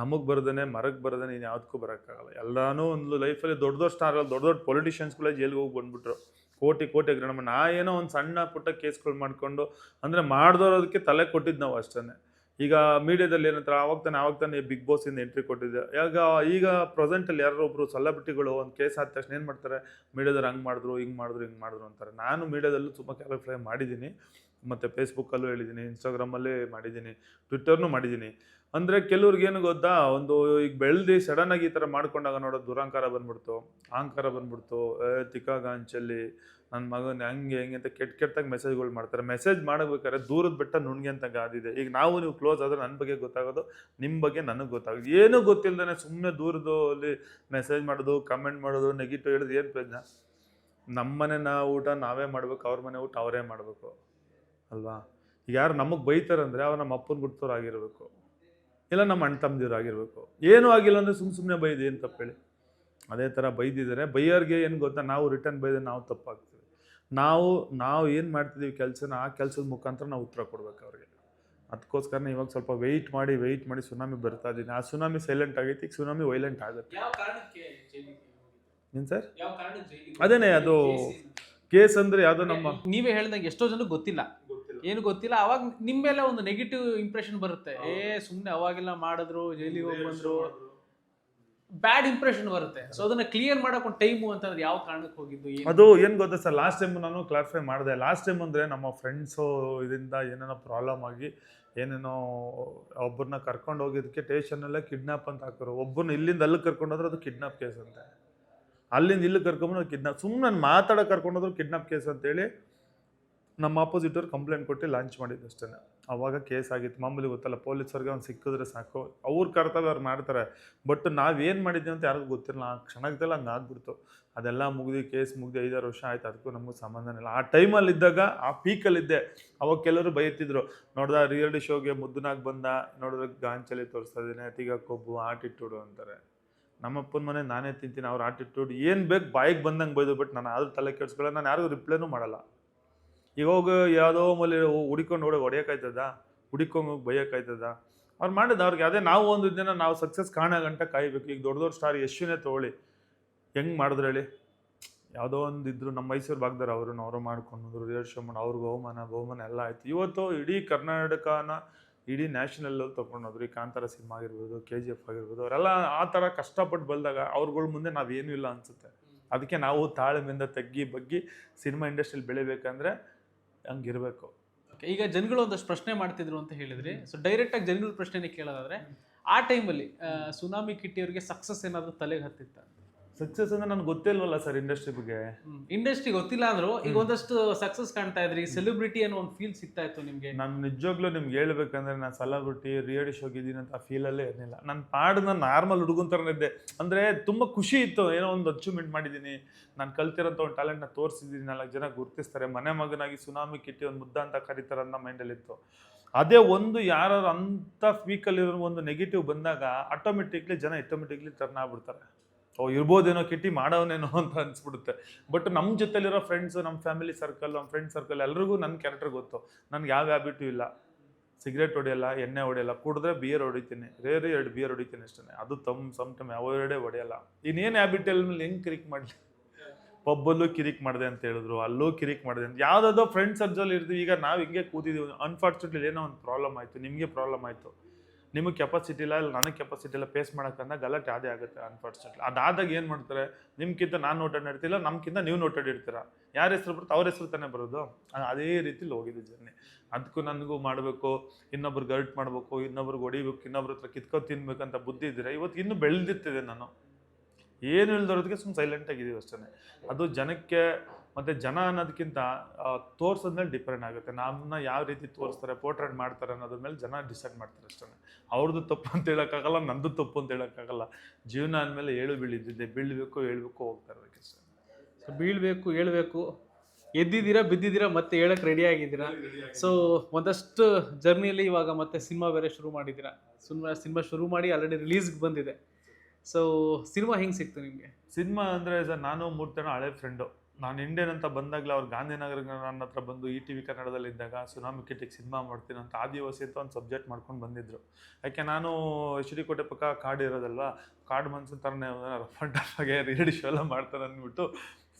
ನಮಗೆ ಬರ್ದೇ ಮರಕ್ಕೆ ಬರ್ದೇ ನೀನು ಯಾವುದಕ್ಕೂ ಬರೋಕ್ಕಾಗಲ್ಲ. ಎಲ್ಲಾನು ಒಂದು ಲೈಫಲ್ಲಿ ದೊಡ್ಡ ದೊಡ್ಡ ಸ್ಟಾರ್, ದೊಡ್ಡ ದೊಡ್ಡ ಪೊಲಿಟಿಷಿಯನ್ಸ್ಗಳೇ ಜೈಲಿಗೆ ಹೋಗಿ ಬಂದ್ಬಿಟ್ರು. ಕೋಟಿ ಕೋಟಿ ಅಗ್ರಹಣ ನಾ ಏನೋ ಒಂದು ಸಣ್ಣ ಪುಟ್ಟ ಕೇಸ್ಗಳು ಮಾಡಿಕೊಂಡು, ಅಂದರೆ ಮಾಡ್ದೋರೋದಕ್ಕೆ ತಲೆ ಕೊಟ್ಟಿದ್ದು ನಾವು ಅಷ್ಟೇ ಈಗ ಮೀಡಿಯಾದಲ್ಲಿ ಏನಂತಾರೆ, ಆವಾಗ ತಾನೆ ಆವಾಗ ತಾನೆ ಬಿಗ್ ಬಾಸ್ ಇಂದ ಎಂಟ್ರಿ ಕೊಟ್ಟಿದ್ದೆ ಈಗ ಈಗ ಪ್ರೆಸೆಂಟಲ್ಲಿ ಯಾರೋ ಒಬ್ರು ಸೆಲೆಬ್ರಿಟಿಗಳು ಒಂದು ಕೇಸ್ ಆದ ತಕ್ಷಣ ಏನು ಮಾಡ್ತಾರೆ ಮೀಡಿಯಾದಲ್ಲಿ ಹಂಗೆ ಮಾಡಿದ್ರು, ಹಿಂಗೆ ಮಾಡಿದ್ರು ಹಿಂಗೆ ಮಾಡಿದ್ರು ಅಂತಾರೆ. ನಾನು ಮೀಡಿಯಾದಲ್ಲೂ ತುಂಬ ಕ್ಯಾಲಿಫ್ಲೈ ಮಾಡಿದ್ದೀನಿ. ಮತ್ತು ಫೇಸ್ಬುಕ್ಕಲ್ಲೂ ಹೇಳಿದ್ದೀನಿ ಇನ್ಸ್ಟಾಗ್ರಾಮಲ್ಲಿ ಮಾಡಿದ್ದೀನಿ ಟ್ವಿಟ್ಟರ್ನೂ ಮಾಡಿದ್ದೀನಿ. ಅಂದರೆ ಕೆಲವ್ರಿಗೆ ಏನು ಗೊತ್ತಾ, ಒಂದು ಈಗ ಬೆಳೆದು ಸಡನ್ನಾಗಿ ಈ ಥರ ಮಾಡ್ಕೊಂಡಾಗ ನೋಡೋ, ದುರಂಕಾರ ಬಂದ್ಬಿಡ್ತು, ಅಹಂಕಾರ ಬಂದ್ಬಿಡ್ತು ತಿಕ್ಕಾ ತಿಕ್ಕಾಗಾಂಚಲ್ಲಿ ನನ್ನ ಮಗನ ಹಂಗೆ ಹೆಂಗೆ ಅಂತ ಕೆಟ್ಟ ಕೆಟ್ಟಾಗಿ ಮೆಸೇಜ್ಗಳು ಮಾಡ್ತಾರೆ. ಮೆಸೇಜ್ ಮಾಡಬೇಕಾದ್ರೆ ದೂರದ ಬೆಟ್ಟ ನುಣ್ಗೆ ಅಂತ ಗಾದಿದೆ ಈಗ ನಾವು ನೀವು ಕ್ಲೋಸ್ ಆದರೆ ನನ್ನ ಬಗ್ಗೆ ಗೊತ್ತಾಗೋದು ನಿಮ್ಮ ಬಗ್ಗೆ ನನಗೆ ಗೊತ್ತಾಗೋದು. ಏನೂ ಗೊತ್ತಿಲ್ಲದೇ ಸುಮ್ಮನೆ ದೂರದ್ದು ಅಲ್ಲಿ ಮೆಸೇಜ್ ಮಾಡೋದು ಕಮೆಂಟ್ ಮಾಡೋದು ನೆಗೆಟಿವ್ ಹೇಳೋದು ಏನು ಪ್ರಯೋಜನ? ನಮ್ಮ ಮನೆ ನಾವು ಊಟ ನಾವೇ ಮಾಡ್ಬೇಕು, ಅವ್ರ ಮನೆ ಊಟ ಅವರೇ ಮಾಡಬೇಕು, ಅಲ್ವಾ? ಈಗ ಯಾರು ನಮಗೆ ಬೈತಾರಂದರೆ ಅವ್ರು ನಮ್ಮ ಅಪ್ಪನ ಗುಡ್ತವ್ರು ಆಗಿರಬೇಕು, ಇಲ್ಲ ನಮ್ಮ ಅಣ್ಣ ತಮ್ಮದಿವ್ರು ಆಗಿರಬೇಕು. ಏನೂ ಆಗಿಲ್ಲ ಅಂದರೆ ಸುಮ್ಮ ಸುಮ್ಮನೆ ಬೈದು, ಏನು ತಪ್ಪೇಳಿ ಅದೇ ಥರ ಬೈದಿದ್ದಾರೆ. ಬೈಯೋರಿಗೆ ಏನು ಗೊತ್ತಾ? ನಾವು ರಿಟರ್ನ್ ಬೈದ್ರೆ ನಾವು ತಪ್ಪಾಗ್ತೀವಿ ನಾವು ನಾವು ಏನು ಮಾಡ್ತಿದ್ದೀವಿ ಕೆಲಸನ ಆ ಕೆಲಸದ ಮುಖಾಂತರ ನಾವು ಉತ್ತರ ಕೊಡ್ಬೇಕು ಅವ್ರಿಗೆ. ಅದಕ್ಕೋಸ್ಕರನೇ ಇವಾಗ ಸ್ವಲ್ಪ ವೆಯ್ಟ್ ಮಾಡಿ ವೆಯ್ಟ್ ಮಾಡಿ ಸುನಾಮಿ ಬರ್ತಾ ಇದ್ದೀನಿ ಆ ಸುನಾಮಿ ಸೈಲೆಂಟ್ ಆಗೈತಿ ಈಗ ಸುನಾಮಿ ವೈಲೆಂಟ್ ಆಗುತ್ತೆ. ಯಾವ ಕಾರಣಕ್ಕೆ ಏನು ಸರ್? ಯಾವ ಕಾರಣಕ್ಕೆ ಅದೇನೇ ಅದು ಕೇಸ್ ಅಂದರೆ ಯಾವುದೋ ನಮ್ಮ ನೀವೇ ಹೇಳಿದಂಗೆ ಎಷ್ಟೋ ಜನಕ್ಕೆ ಗೊತ್ತಿಲ್ಲ. ಏನು ಗೊತ್ತಿಲ್ಲ ಅವಾಗ ನಿಮ್ಮ ಮೇಲೆ ಒಂದು ನೆಗೆಟಿವ್ ಇಂಪ್ರೆಷನ್ ಬರುತ್ತೆ. ಏ ಸುಮ್ಮನೆ ಅವಾಗೆಲ್ಲ ಮಾಡಿದ್ರು ಜೈಲಿಗೆ ಹೋಗಿ ಬಂದ್ರು. ಬ್ಯಾಡ್ ಇಂಪ್ರೆಷನ್ ಬರುತ್ತೆ. ಸೊ ಅದನ್ನ ಕ್ಲಿಯರ್ ಮಾಡಕ್ ಒಂದು ಟೈಮು ಅಂತಂದ್ರೆ ಯಾವ ಕಾರಣಕ್ಕೆ ಹೋಗಿದ್ದು? ಅದು ಏನು ಗೊತ್ತಾ ಸರ್ ಲಾಸ್ಟ್ ಟೈಮ್ ನಾನು ಕ್ಲಾರಿಫೈ ಮಾಡಿದೆ. ಲಾಸ್ಟ್ ಟೈಮ್ ಅಂದ್ರೆ ನಮ್ಮ ಫ್ರೆಂಡ್ಸು ಇದರಿಂದ ಏನೇನೋ ಪ್ರಾಬ್ಲಮ್ ಆಗಿ ಏನೇನೋ ಒಬ್ಬರನ್ನ ಕರ್ಕೊಂಡು ಹೋಗಿದ್ದಕ್ಕೆ ಸ್ಟೇಷನಲ್ಲೇ ಕಿಡ್ನಾಪ್ ಅಂತ ಹಾಕೋರು ಒಬ್ಬರನ್ನ ಇಲ್ಲಿಂದ ಅಲ್ಲಿಗೆ ಕರ್ಕೊಂಡೋದ್ರೆ ಅದು ಕಿಡ್ನಾಪ್ ಕೇಸ್ ಅಂತೆ. ಅಲ್ಲಿಂದ ಇಲ್ಲಿ ಕರ್ಕೊಂಬಂದ್ರೆ ಕಿಡ್ನಾಪ್ ಸುಮ್ಮನೆ ನಾನು ಮಾತಾಡೋಕೆ ಕರ್ಕೊಂಡೋದ್ರು ಕಿಡ್ನಾಪ್ ಕೇಸ್ ಅಂತೇಳಿ ನಮ್ಮ ಆಪೋಸಿಟವ್ರು ಕಂಪ್ಲೇಂಟ್ ಕೊಟ್ಟು ಲಾಂಚ್ ಮಾಡಿದ್ದು ಅಷ್ಟೇ ಅವಾಗ ಕೇಸ್ ಆಗಿತ್ತು. ಮಾಮೂಲಿ ಗೊತ್ತಲ್ಲ, ಪೊಲೀಸರಿಗೆ ಅವ್ನು ಸಿಕ್ಕಿದ್ರೆ ಸಾಕು. ಅವ್ರ ಕರ್ತವ್ಯ ಅವ್ರು ಮಾಡ್ತಾರೆ. ಬಟ್ ನಾವೇನು ಮಾಡಿದ್ದೀವಿ ಅಂತ ಯಾರಿಗೂ ಗೊತ್ತಿರಲ್ಲ ಆ ಕ್ಷಣದಲ್ಲಿ ಹಂಗೆ ಆಗ್ಬಿಡ್ತು. ಅದೆಲ್ಲ ಮುಗಿದು ಕೇಸ್ ಮುಗಿದು ಐದಾರು ವರ್ಷ ಆಯ್ತು. ಅದಕ್ಕೂ ನಮಗೂ ಸಂಬಂಧನೇ ಇಲ್ಲ ಆ ಟೈಮಲ್ಲಿದ್ದಾಗ ಆ ಪೀಕಲ್ಲಿದ್ದೆ ಅವಾಗ ಕೆಲವರು ಬೈತಿದ್ರು. ನೋಡ್ದ ರಿಯಾಲಿಟಿ ಶೋಗೆ ಮುದ್ದನಾಗಿ ಬಂದ, ನೋಡಿದ್ರೆ ಗಾಂಚಲಿ ತೋರಿಸ್ತಾ ಇದ್ದೀನಿ ತೀಗ ಕೊಬ್ಬು ಆಟಿಟ್ಯೂಡು ಅಂತಾರೆ. ನಮ್ಮಪ್ಪನ ಮನೆ ನಾನೇ ತಿಂತೀನಿ, ಅವ್ರ ಆಟಿಟ್ಯೂಡ್ ಏನು ಬೇಕು ಬಾಯಿಗೆ ಬಂದಂಗೆ ಬೈದು ಬಟ್ ನಾನು ಆದ್ರೂ ತಲೆ ಕೆಡ್ಸ್ಕೊಳ್ಳೋ ನಾನು ಯಾರಿಗೂ ರಿಪ್ಲೈನೂ ಮಾಡಲ್ಲ. ಈಗ ಹೋಗಿ ಯಾವುದೋ ಮೂಲೆ ಹುಡಿಕೊಂಡು ಹೋಗಿ ಹೊಡೆಯೋಕ್ಕಾಯ್ತದ ಹುಡಿಕೊಂಡು ಹೋಗಿ ಬೈಯೋಕ್ಕಾಯ್ತದ ಅವ್ರು ಮಾಡಿದ ಅವ್ರಿಗೆ ಅದೇ ನಾವು ಒಂದು ದಿನ ನಾವು ಸಕ್ಸಸ್ ಕಾಣೋ ಗಂಟ ಕಾಯ್ಬೇಕು. ಈಗ ದೊಡ್ಡ ದೊಡ್ಡ ಸ್ಟಾರ್ ಯಶುನೇ ತೊಗೊಳ್ಳಿ. ಹೆಂಗೆ ಮಾಡಿದ್ರು ಹೇಳಿ? ಯಾವುದೋ ಒಂದು ಇದ್ರು ನಮ್ಮ ಮೈಸೂರು ಭಾಗದವ್ರು ಅವರು ಅವರು ಮಾಡ್ಕೊಂಡು ರಿಯಲ್ ಶೋ ಮಾಡಿ ಅವ್ರಿಗೆ ಬಹುಮಾನ ಬಹುಮಾನ ಎಲ್ಲ ಆಯ್ತು. ಇವತ್ತು ಇಡೀ ಕರ್ನಾಟಕನ ಇಡೀ ನ್ಯಾಷನಲ್ ತೊಗೊಂಡೋದ್ರು ಈ ಕಾಂತಾರ ಸಿನಿಮಾ ಆಗಿರ್ಬೋದು ಕೆ ಜಿ ಎಫ್ ಆಗಿರ್ಬೋದು ಅವರೆಲ್ಲ ಆ ಥರ ಕಷ್ಟಪಟ್ಟು ಬಂದಾಗ ಅವ್ರುಗಳ ಮುಂದೆ ನಾವೇನೂ ಇಲ್ಲ ಅನಿಸುತ್ತೆ. ಅದಕ್ಕೆ ನಾವು ತಾಳ್ಮೆಯಿಂದ ತಗ್ಗಿ ಬಗ್ಗಿ ಸಿನಿಮಾ ಇಂಡಸ್ಟ್ರಿಯಲ್ಲಿ ಬೆಳಿಬೇಕಂದ್ರೆ ಹಂಗಿರ್ಬೇಕು. ಈಗ ಜನಗಳು ಒಂದಷ್ಟು ಪ್ರಶ್ನೆ ಮಾಡ್ತಿದ್ರು ಅಂತ ಹೇಳಿದ್ರಿ ಸೊ ಡೈರೆಕ್ಟ್ ಆಗಿ ಜನಗಳ ಪ್ರಶ್ನೆನೇ ಕೇಳೋದಾದ್ರೆ, ಆ ಟೈಮಲ್ಲಿ ಸುನಾಮಿ ಕಿಟ್ಟಿ ಅವರಿಗೆ ಸಕ್ಸಸ್ ಏನಾದರೂ ತಲೆಗೆ ಹತ್ತಿತ್ತ? ಸಕ್ಸಸ್ ಅಂದ್ರೆ ನನ್ಗೆ ಗೊತ್ತಿಲ್ವಲ್ಲ ಸರ್ ಇಂಡಸ್ಟ್ರಿ ಬಗ್ಗೆ? ಇಂಡಸ್ಟ್ರಿ ಗೊತ್ತಿಲ್ಲ ಅಂದ್ರು ಈಗ ಒಂದಷ್ಟು ಸಕ್ಸಸ್ ಕಾಣ್ತಾ ಇದ್ರಿ ಸೆಲೆಬ್ರಿಟಿ ಅನ್ನೋ ಒಂದು ಫೀಲ್ ಸಿಗ್ತಾ ಇತ್ತು ನಿಮ್ಗೆ? ನಾನು ನಿಜವಾಗ್ಲೂ ನಿಮ್ಗೆ ಹೇಳ್ಬೇಕಂದ್ರೆ ನಾನು ಸೆಲೆಬ್ರಿಟಿ ರಿಯಾಲಿಟಿ ಶೋಗೆ ಇದ್ದೀನಿ ಅಂತ ಫೀಲಲ್ಲೇ ಇರಲಿಲ್ಲ. ನನ್ನ ಪಾಡ್ ನಾನು ನಾರ್ಮಲ್ ಹುಡುಗನ ಥರನೇ ಇದ್ದೆ. ಅಂದರೆ ತುಂಬ ಖುಷಿ ಇತ್ತು ಏನೋ ಒಂದು ಅಚೀವ್ಮೆಂಟ್ ಮಾಡಿದ್ದೀನಿ ನಾನು ಕಲ್ತಿರೋಂಥ ಒಂದು ಟ್ಯಾಲೆಂಟ್ನ ತೋರಿಸಿದ್ದೀನಿ ನಾಲ್ಕು ಜನ ಗುರುತಿಸ್ತಾರೆ. ಮನೆ ಮಗನಾಗಿ ಸುನಾಮಿ ಕಿಟ್ಟಿ ಒಂದು ಮುದ್ದ ಅಂತ ಕರೀತಾರೆ ಅನ್ನೋ ಮೈಂಡಲ್ಲಿತ್ತು ಅದೇ ಒಂದು ಯಾರು ಅಂಥ ವೀಕಲ್ಲಿರೋ ಒಂದು ನೆಗೆಟಿವ್ ಬಂದಾಗ ಆಟೋಮೆಟಿಕ್ಲಿ ಜನ ಆಟೋಮೆಟಿಕ್ಲಿ ಟರ್ನ್ ಆಗ್ಬಿಡ್ತಾರೆ. ಓ, ಇರ್ಬೋದೇನೋ ಕಿಟ್ಟಿ ಮಾಡೋನೇನೋ ಅಂತ ಅನ್ಸ್ಬಿಡುತ್ತೆ. ಬಟ್ ನಮ್ಮ ಜೊತೆಲಿರೋ ಫ್ರೆಂಡ್ಸು ನಮ್ಮ ಫ್ಯಾಮಿಲಿ ಸರ್ಕಲ್ ನಮ್ಮ ಫ್ರೆಂಡ್ ಸರ್ಕಲ್ ಎಲ್ರಿಗೂ ನನ್ನ ಕ್ಯಾರೆಕ್ಟರ್ ಗೊತ್ತು. ನನಗೆ ಯಾವ ಹ್ಯಾಬಿಟು ಇಲ್ಲ. ಸಿಗರೇಟ್ ಹೊಡೆಯಲ್ಲ, ಎಣ್ಣೆ ಹೊಡೆಯಲ್ಲ, ಕುಡಿದ್ರೆ ಬಿಯರ್ ಹೊಡಿತೀನಿ. ರೇರಿ ಎರಡು ಬಿಯರ್ ಹೊಡಿತೀನಿ ಅಷ್ಟೇ. ಅದು ತಮ್ಮ ಸಮ್ ಟೈಮ್ ಎರಡೇ ಹೊಡೆಯಲ್ಲ. ಇನ್ನೇನು ಹ್ಯಾಬಿಟ್ ಮೇಲೆ ಹೆಂಗೆ ಕಿರಿಕ್ ಮಾಡಲಿ? ಪಬ್ಬಲ್ಲೂ ಕಿರಿಕ್ ಮಾಡಿದೆ ಅಂತ ಹೇಳಿದ್ರು, ಅಲ್ಲೂ ಕಿರಿಕ್ ಮಾಡಿದೆ ಅಂತ. ಯಾವುದಾದೋ ಫ್ರೆಂಡ್ ಸರ್ಜಲ್ ಇರ್ತೀವಿ, ಈಗ ನಾವು ಹಿಂಗೆ ಕೂತಿದ್ದೀವಿ ಅನ್ಫಾರ್ಚುನೇಟ್ಲಿ ಏನೋ ಒಂದು ಪ್ರಾಬ್ಲಮ್ ಆಯಿತು, ನಿಮಗೆ ಪ್ರಾಬ್ಲಮ್ ಆಯಿತು. ನಿಮಗೆ ಕೆಪಾಸಿಟಿ ಇಲ್ಲ ಇಲ್ಲ ನನಗೆ ಕೆಪಾಸಿಟಿ ಇಲ್ಲ ಫೇಸ್ ಮಾಡೋಕ್ಕಂದ ಗಲಾಟೆ ಅದೇ ಆಗುತ್ತೆ ಅನ್ಫಾರ್ಚುನೇಟ್ಲಿ ಅದಾದಾಗ ಏನು ಮಾಡ್ತಾರೆ? ನಿಮ್ಗಿಂತ ನಾನು ನೋಟೆಡ್ ಇಡ್ತಿಲ್ಲ ನಮ್ಗಿಂತ ನೀವು ನೋಟೆಡ್ ಇಡ್ತೀರ ಯಾರ ಹೆಸರು ಬರುತ್ತೆ? ಅವ್ರ ಹೆಸರು ತಾನೇ ಬರೋದು? ಅದೇ ರೀತಿಲಿ ಹೋಗಿದ್ದು ಜರ್ನಿ ಅದಕ್ಕೂ ನನಗೂ ಮಾಡಬೇಕು ಇನ್ನೊಬ್ರು ಗರ್ಟ್ ಮಾಡಬೇಕು, ಇನ್ನೊಬ್ರಿಗೆ ಹೊಡಿಬೇಕು, ಇನ್ನೊಬ್ರ ಹತ್ರ ಕಿತ್ಕೊಂಡು ತಿನ್ಬೇಕಂತ ಬುದ್ಧಿ ಇದ್ದರೆ ಇವತ್ತು ಇನ್ನೂ ಬೆಳೆದಿರ್ತಿದೆ ನಾನು. ಏನು ಇಲ್ದಿರೋದಕ್ಕೆ ಸುಮ್ಮನೆ ಸೈಲೆಂಟಾಗಿದ್ದೀವಿ ಅಷ್ಟೇ ಅದು ಜನಕ್ಕೆ ಮತ್ತು ಜನ ಅನ್ನೋದಕ್ಕಿಂತ ತೋರ್ಸೋದ್ಮೇಲೆ ಡಿಪೆಂಡ್ ಆಗುತ್ತೆ. ನಮ್ಮನ್ನ ಯಾವ ರೀತಿ ತೋರಿಸ್ತಾರೆ ಪೋರ್ಟ್ರೇಟ್ ಮಾಡ್ತಾರೆ ಅನ್ನೋದ್ರ ಮೇಲೆ ಜನ ಡಿಸೈಡ್ ಮಾಡ್ತಾರೆ ಅಷ್ಟೇ ಅವ್ರದ್ದು ತಪ್ಪು ಅಂತ ಹೇಳೋಕ್ಕಾಗಲ್ಲ ನಂದು ತಪ್ಪು ಅಂತ ಹೇಳೋಕ್ಕಾಗಲ್ಲ. ಜೀವನ ಅಂದಮೇಲೆ ಏಳು ಬೀಳಿದ್ದಿದ್ದೆ ಬೀಳಬೇಕು ಹೇಳ್ಬೇಕು ಹೋಗ್ತಾ ಇರ್ಬೇಕಷ್ಟೇ ಸೊ ಬೀಳಬೇಕು ಹೇಳಬೇಕು ಎದ್ದಿದ್ದೀರಾ ಬಿದ್ದಿದ್ದೀರಾ ಮತ್ತೆ ಹೇಳಕ್ಕೆ ರೆಡಿ ಆಗಿದ್ದೀರಾ? ಸೊ ಒಂದಷ್ಟು ಜರ್ನಿಯಲ್ಲಿ ಇವಾಗ ಮತ್ತೆ ಸಿನಿಮಾ ಬೇರೆ ಶುರು ಮಾಡಿದ್ದೀರಾ? ಸಿನಿಮಾ ಸಿನಿಮಾ ಶುರು ಮಾಡಿ ಆಲ್ರೆಡಿ ರಿಲೀಸ್ಗೆ ಬಂದಿದೆ. ಸೊ ಸಿನಿಮಾ ಹೆಂಗೆ ಸಿಕ್ತು ನಿಮಗೆ? ಸಿನಿಮಾ ಅಂದರೆ ಸರ್ ನಾನು ಮೂರು ಜನ ಹಳೆ ಫ್ರೆಂಡು ನಾನು ಇಂಡಿಯನ್ ಅಂತ ಬಂದಾಗಲೇ ಅವ್ರು ಗಾಂಧಿನಗರ ನನ್ನ ಹತ್ರ ಬಂದು ಇ ಟಿ ವಿ ಕನ್ನಡದಲ್ಲಿ ಇದ್ದಾಗ ಸುನಾಮಿ ಕಿಟಿಗೆ ಸಿನಿಮಾ ಮಾಡ್ತೀನಿ ಅಂತ ಆದಿವಾಸಿ ಅಂತ ಒಂದು ಸಬ್ಜೆಕ್ಟ್ ಮಾಡ್ಕೊಂಡು ಬಂದಿದ್ರು. ಯಾಕೆ ನಾನು ಎಚ್ ಕೋಟೆ ಪಕ್ಕ ಕಾಡು ಇರೋದಲ್ವಾ? ಕಾಡು ಮನ್ಸಿನ ಥರನೇ ರಫ್ ಆ್ಯಂಡ್ ಟಫ್ ಆಗಿ ರಿಯಾಲಿಟಿ ಶೋ ಎಲ್ಲ ಮಾಡ್ತಾರೆ ಅಂದ್ಬಿಟ್ಟು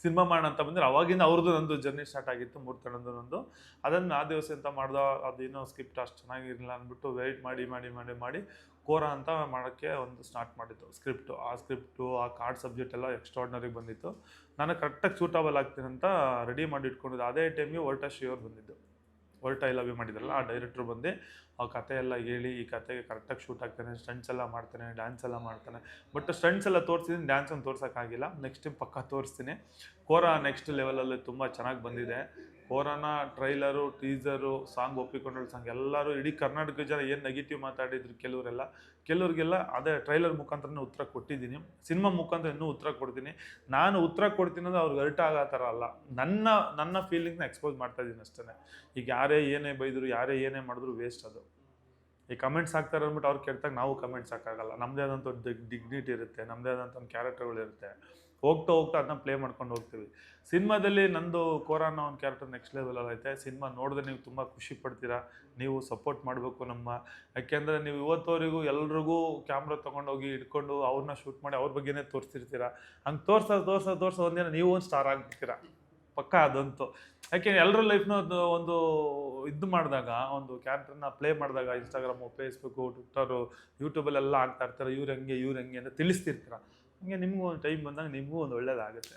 ಸಿನಿಮಾ ಮಾಡೋಣ ಅಂತ ಬಂದರೆ ಅವಾಗಿಂದ ಅವ್ರದ್ದು ನಂದು ಜರ್ನಿ ಸ್ಟಾರ್ಟ್ ಆಗಿತ್ತು ಮೂರು ತಣ್ಣದ್ದು ನಂದು. ಅದನ್ನು ಆ ದಿವಸ ಅಂತ ಮಾಡ್ದ ಅದೇನೋ ಸ್ಕ್ರಿಪ್ಟ್ ಅಷ್ಟು ಚೆನ್ನಾಗಿರಲಿಲ್ಲ ಅಂದ್ಬಿಟ್ಟು ವೆಯ್ಟ್ ಮಾಡಿ ಮಾಡಿ ಮಾಡಿ ಮಾಡಿ ಕೋರ ಅಂತ ಮಾಡೋಕ್ಕೆ ಒಂದು ಸ್ಟಾರ್ಟ್ ಮಾಡಿತ್ತು ಸ್ಕ್ರಿಪ್ಟು ಆ ಸ್ಕ್ರಿಪ್ಟು ಆ ಕಾರ್ಡ್ ಸಬ್ಜೆಕ್ಟ್ ಎಲ್ಲ ಎಕ್ಸ್ಟ್ರಾರ್ಡ್ನರಿಗೆ ಬಂದಿತ್ತು. ನಾನು ಕರೆಕ್ಟಾಗಿ ಸೂಟಬಲ್ ಆಗ್ತೀನಿ ಅಂತ ರೆಡಿ ಮಾಡಿ ಇಟ್ಕೊಂಡಿದ್ದೆ. ಅದೇ ಟೈಮಿಗೆ ಒಲ್ಟಾ ಶ್ರೀಯವ್ರು ಬಂದಿದ್ದು. ಒಲ್ಟ ಐ ಲವ್ ಯು ಮಾಡಿದ್ರಲ್ಲ, ಆ ಡೈರೆಕ್ಟ್ರು ಬಂದು ಆ ಕತೆ ಎಲ್ಲ ಹೇಳಿ, ಈ ಕತೆಗೆ ಕರೆಕ್ಟಾಗಿ ಶೂಟ್ ಆಗ್ತಾನೆ ಸ್ಟಂಟ್ಸ್ ಎಲ್ಲ ಮಾಡ್ತಾನೆ ಡ್ಯಾನ್ಸ್ ಎಲ್ಲ ಮಾಡ್ತಾನೆ. ಬಟ್ ಸ್ಟಂಟ್ಸ್ ಎಲ್ಲ ತೋರಿಸಿದ್ದೀನಿ ಡ್ಯಾನ್ಸ್ ತೋರ್ಸೋಕ್ಕಾಗಿಲ್ಲ ನೆಕ್ಸ್ಟ್ ಟೈಮ್ ಪಕ್ಕ ತೋರಿಸ್ತೀನಿ. ಕೋರ ನೆಕ್ಸ್ಟ್ ಲೆವೆಲಲ್ಲಿ ತುಂಬ ಚೆನ್ನಾಗಿ ಬಂದಿದೆ. ಕೋರನ ಟ್ರೈಲರು, ಟೀಸರು, ಸಾಂಗ್ ಒಪ್ಪಿಕೊಂಡ್ರೆ ಸಾಂಗ್ ಎಲ್ಲರೂ ಇಡೀ ಕರ್ನಾಟಕ ಜನ ಏನು ನೆಗೆಟಿವ್ ಮಾತಾಡಿದ್ರು ಕೆಲವರೆಲ್ಲ, ಕೆಲವರಿಗೆಲ್ಲ ಅದೇ ಟ್ರೈಲರ್ ಮುಖಾಂತರನೇ ಉತ್ತರ ಕೊಟ್ಟಿದ್ದೀನಿ. ಸಿನಿಮಾ ಮುಖಾಂತರ ಇನ್ನೂ ಉತ್ತರ ಕೊಡ್ತೀನಿ. ನಾನು ಉತ್ತರ ಕೊಡ್ತೀನಿ ಅಂದರೆ ಅವ್ರಿಗೆ ಅರ್ಟ್ ಆಗೋ ಥರ ಅಲ್ಲ. ನನ್ನ ನನ್ನ ಫೀಲಿಂಗ್ನ ಎಕ್ಸ್ಪೋಸ್ ಮಾಡ್ತಾ ಇದ್ದೀನಿ ಅಷ್ಟೇ ಈಗ ಯಾರೇ ಏನೇ ಬೈದರು, ಯಾರೇ ಏನೇ ಮಾಡಿದ್ರು ವೇಸ್ಟ್ ಅದು. ಈ ಕಮೆಂಟ್ಸ್ ಹಾಕ್ತಾರೆ ಅಂದ್ಬಿಟ್ಟು ಅವ್ರು ಕೆಟ್ಟಾಗ ನಾವು ಕಮೆಂಟ್ಸ್ ಹಾಕಾಗಲ್ಲ. ನಮ್ಮದೇ ಆದಂಥ ಡಿಗ್ನಿಟಿ ಇರುತ್ತೆ ನಮ್ಮದೇ ಆದಂಥ ಒಂದು ಕ್ಯಾರೆಕ್ಟರ್ಗಳಿರುತ್ತೆ ಹೋಗ್ತಾ ಹೋಗ್ತಾ ಅದನ್ನ ಪ್ಲೇ ಮಾಡ್ಕೊಂಡು ಹೋಗ್ತೀವಿ. ಸಿನಿಮಾದಲ್ಲಿ ನಂದು ಕೋರ ಒಂದು ಕ್ಯಾರೆಕ್ಟರ್ ನೆಕ್ಸ್ಟ್ ಲೆವೆಲಲ್ಲಿ ಐತೆ. ಸಿನಿಮಾ ನೋಡಿದ್ರೆ ನೀವು ತುಂಬ ಖುಷಿ ಪಡ್ತೀರಾ? ನೀವು ಸಪೋರ್ಟ್ ಮಾಡಬೇಕು ನಮ್ಮ, ಯಾಕೆಂದರೆ ನೀವು ಇವತ್ತವರೆಗೂ ಎಲ್ರಿಗೂ ಕ್ಯಾಮ್ರಾ ತೊಗೊಂಡೋಗಿ ಇಟ್ಕೊಂಡು ಅವ್ರನ್ನ ಶೂಟ್ ಮಾಡಿ ಅವ್ರ ಬಗ್ಗೆನೇ ತೋರಿಸ್ತಿರ್ತೀರಾ? ಹಂಗೆ ತೋರ್ಸೋ ತೋರ್ಸೋ ತೋರ್ಸೋ ಒಂದಿನ ನೀವು ಒಂದು ಸ್ಟಾರ್ ಆಗ್ಬಿಡ್ತೀರಾ? ಪಕ್ಕ ಅದಂತೂ. ಯಾಕೆ ಎಲ್ಲರ ಲೈಫ್ನ ಒಂದು ಇದು ಮಾಡಿದಾಗ, ಒಂದು ಕ್ಯಾರೆಕ್ಟರ್ನ ಪ್ಲೇ ಮಾಡಿದಾಗ ಇನ್ಸ್ಟಾಗ್ರಾಮು ಫೇಸ್ಬುಕ್ಕು ಟ್ವಿಟ್ಟರು ಯೂಟ್ಯೂಬಲ್ಲೆಲ್ಲ ಆಗ್ತಾ ಇರ್ತಾರೆ. ಇವ್ರು ಹೆಂಗೆ ಇವ್ರು ಹೆಂಗೆ ಅಂತ ತಿಳಿಸ್ತಿರ್ತೀರ? ಹಂಗೆ ನಿಮಗೂ ಒಂದು ಟೈಮ್ ಬಂದಾಗ ನಿಮಗೂ ಒಂದು ಒಳ್ಳೇದಾಗುತ್ತೆ